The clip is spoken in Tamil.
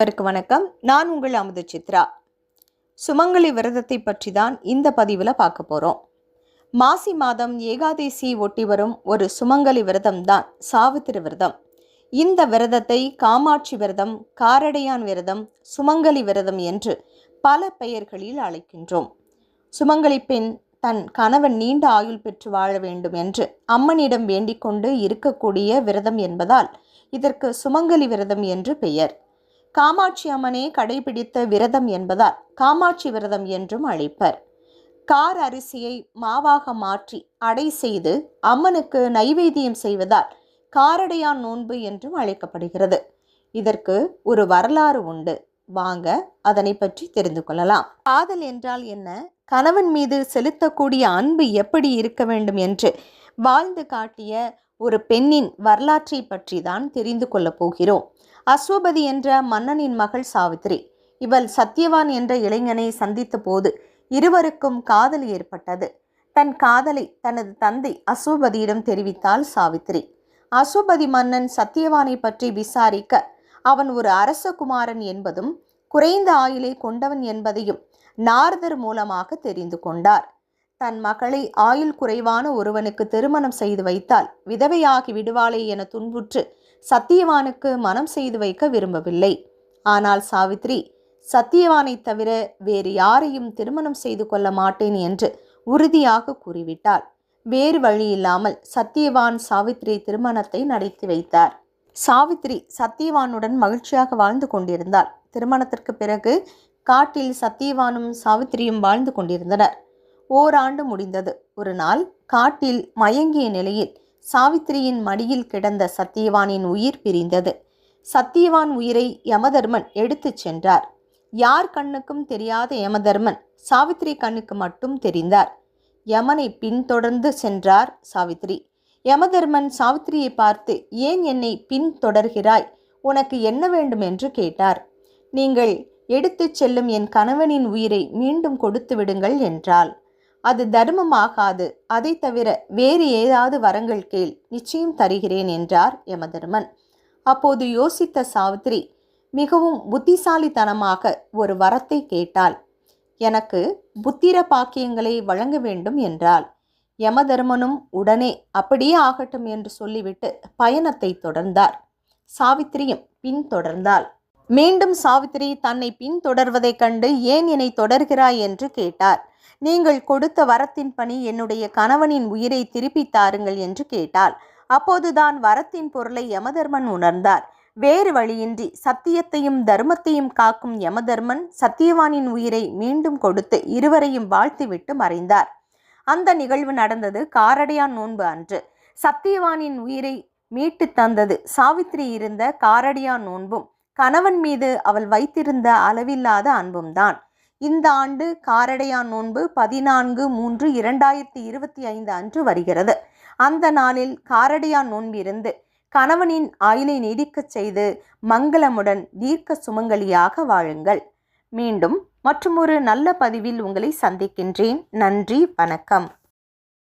அனைவருக்கு வணக்கம். நான் உங்கள் அமுது சித்ரா. சுமங்கலி விரதத்தை பற்றி தான் இந்த பதிவில் பார்க்க போகிறோம் மாசி மாதம் ஏகாதேசி ஒட்டி வரும் ஒரு சுமங்கலி விரதம் தான் சாவித்திரி விரதம். இந்த விரதத்தை காமாட்சி விரதம் காரடையான் விரதம் சுமங்கலி விரதம் என்று பல பெயர்களில் அழைக்கின்றோம். சுமங்கலி பெண் தன் கணவன் நீண்ட ஆயுள் பெற்று வாழ வேண்டும் என்று அம்மனிடம் வேண்டிக் கொண்டு இருக்கக்கூடிய விரதம் என்பதால் இதற்கு சுமங்கலி விரதம் என்று பெயர். காமாட்சி அம்மனே கடைபிடித்த விரதம் என்பதால் காமாட்சி விரதம் என்றும் அழைப்பர். கார் அரிசியை மாவாக மாற்றி அடை செய்து அம்மனுக்கு நைவேத்தியம் செய்வதால் காரடையான் நோன்பு என்றும் அழைக்கப்படுகிறது. இதற்கு ஒரு வரலாறு உண்டு. வாங்க அதனை பற்றி தெரிந்து கொள்ளலாம். காதல் என்றால் என்ன? கணவன் மீது செலுத்தக்கூடிய அன்பு எப்படி இருக்க வேண்டும் என்று வாழ்ந்து காட்டிய ஒரு பெண்ணின் வரலாற்றை பற்றி தான் தெரிந்து கொள்ளப் போகிறோம். அஸ்வபதி என்ற மன்னனின் மகள் சாவித்திரி. இவள் சத்யவான் என்ற இளைஞனை சந்தித்த போது இருவருக்கும் காதல் ஏற்பட்டது. தன் காதலை தனது தந்தை அஸ்வபதியிடம் தெரிவித்தாள் சாவித்திரி. அஸ்வபதி மன்னன் சத்தியவானை பற்றி விசாரிக்க அவன் ஒரு அரசகுமாரன் என்பதும் குறைந்த ஆயுளை கொண்டவன் என்பதையும் நாரதர் மூலமாக தெரிந்து கொண்டார். தன் மகளை ஆயுள் குறைவான ஒருவனுக்கு திருமணம் செய்து வைத்தால் விதவையாகி விடுவாளே என துன்புற்று சத்தியவானுக்கு மனம் செய்து வைக்க விரும்பவில்லை. ஆனால் சாவித்ரி சத்தியவானை தவிர வேறு யாரையும் திருமணம் செய்து கொள்ள மாட்டேன் என்று உறுதியாக கூறிவிட்டார் வேறு வழி இல்லாமல் சத்தியவான் சாவித்ரி திருமணத்தை நடத்தி வைத்தார். சாவித்ரி சத்தியவானுடன் மகிழ்ச்சியாக வாழ்ந்து கொண்டிருந்தார். திருமணத்திற்கு பிறகு காட்டில் சத்தியவானும் சாவித்திரியும் வாழ்ந்து கொண்டிருந்தனர். ஓராண்டு முடிந்தது. ஒரு நாள் காட்டில் மயங்கிய நிலையில் சாவித்திரியின் மடியில் கிடந்த சத்தியவானின் உயிர் பிரிந்தது. சத்தியவான் உயிரை யமதர்மன் எடுத்துச் சென்றார். யார் கண்ணுக்கும் தெரியாத யமதர்மன் சாவித்திரி கண்ணுக்கு மட்டும் தெரிந்தார். யமனை பின்தொடர்ந்து சென்றார் சாவித்திரி. யமதர்மன் சாவித்திரியை பார்த்து ஏன் என்னை பின்தொடர்கிறாய்? உனக்கு என்ன வேண்டும்? என்று கேட்டார். நீங்கள் எடுத்துச் செல்லும் என் கணவனின் உயிரை மீண்டும் கொடுத்து விடுங்கள் என்றாள். அது தர்மமாகாது. அதை தவிர வேறு ஏதாவது வரங்கள் கேள். நிச்சயம் தருகிறேன் என்றார் யமதர்மன். அப்போது யோசித்த சாவித்திரி மிகவும் புத்திசாலித்தனமாக ஒரு வரத்தை கேட்டாள். எனக்கு புத்திர பாக்கியங்களை வழங்க வேண்டும் என்றாள். யமதர்மனும் உடனே அப்படியே ஆகட்டும் என்று சொல்லிவிட்டு பயணத்தை தொடர்ந்தார். சாவித்திரியும் பின்தொடர்ந்தாள். மீண்டும் சாவித்திரி தன்னை பின்தொடர்வதைக் கண்டு ஏன் என்னை தொடர்கிறாய் என்று கேட்டார். நீங்கள் கொடுத்த வரத்தின் பணி என்னுடைய கணவனின் உயிரை திருப்பித் தாருங்கள் என்று கேட்டாள். அப்போதுதான் வரத்தின் பொருளை யமதர்மன் உணர்ந்தார். வேறு வழியின்றி சத்தியத்தையும் தர்மத்தையும் காக்கும் யமதர்மன் சத்தியவானின் உயிரை மீண்டும் கொடுத்து இருவரையும் வாழ்த்திவிட்டு மறைந்தார். அந்த நிகழ்வு நடந்தது காரடையான் நோன்பு அன்று. சத்தியவானின் உயிரை மீட்டு தந்தது சாவித்திரி இருந்த காரடியான் நோன்பும். கணவன் மீது அவள் வைத்திருந்த அளவில்லாத அன்பும் தான் இந்த ஆண்டு காரடையான் நோன்பு பதினான்கு மூன்று இரண்டாயிரத்தி இருபத்தி ஐந்து அன்று வருகிறது. அந்த நாளில் காரடையான் நோன்பிருந்து கணவனின் ஆயுளை நீடிக்கச் செய்து மங்களமுடன் தீர்க்க சுமங்கலியாக வாழுங்கள். மீண்டும் மற்றும் ஒரு நல்ல பதிவில் உங்களை சந்திக்கின்றேன். நன்றி வணக்கம்.